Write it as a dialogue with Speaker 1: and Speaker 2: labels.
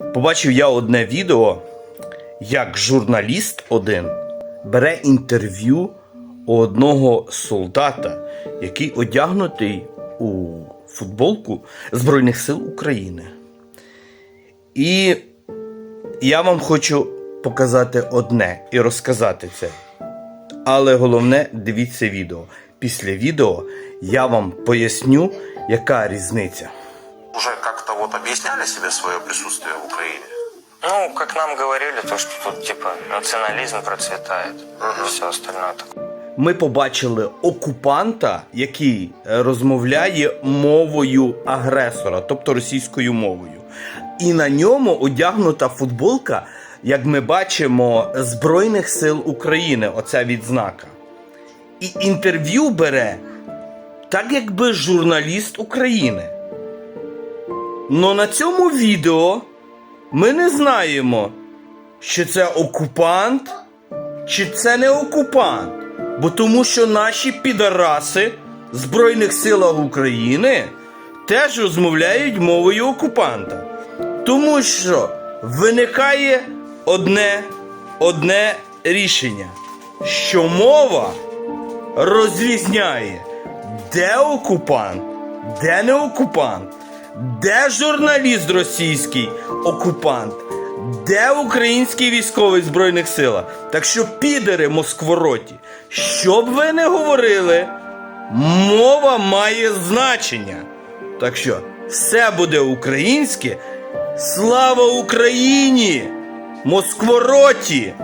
Speaker 1: Побачив я одне відео, як журналіст один бере інтерв'ю у одного солдата, який одягнутий у футболку Збройних сил України. І я вам хочу показати одне і розказати це. Але головне, дивіться відео. Після відео я вам поясню, яка різниця.
Speaker 2: уже вот объясняли себе свое присутствие в Украине?
Speaker 3: Ну, как нам говорили, то, что тут типа национализм процветает.
Speaker 2: Ага.
Speaker 3: Все остальное такое.
Speaker 1: Ми побачили окупанта, який е, розмовляє мовою агресора, тобто російською мовою. І на ньому одягнута футболка, як ми бачимо, Збройних сил України. Оця відзнака. І інтерв'ю бере так, якби журналіст України. Но на цьому відео ми не знаємо, що це окупант чи це не окупант? Бо тому що наші підараси в Збройних силах України теж розмовляють мовою окупанта. Тому що виникає одне, одне рішення, що мова розрізняє, де окупант, де не окупант, де журналіст російський окупант, де український військовий Збройних силах. Так що підери москвороті, що б ви не говорили, мова має значення. Так що все буде українське. Слава Україні! Москвороті!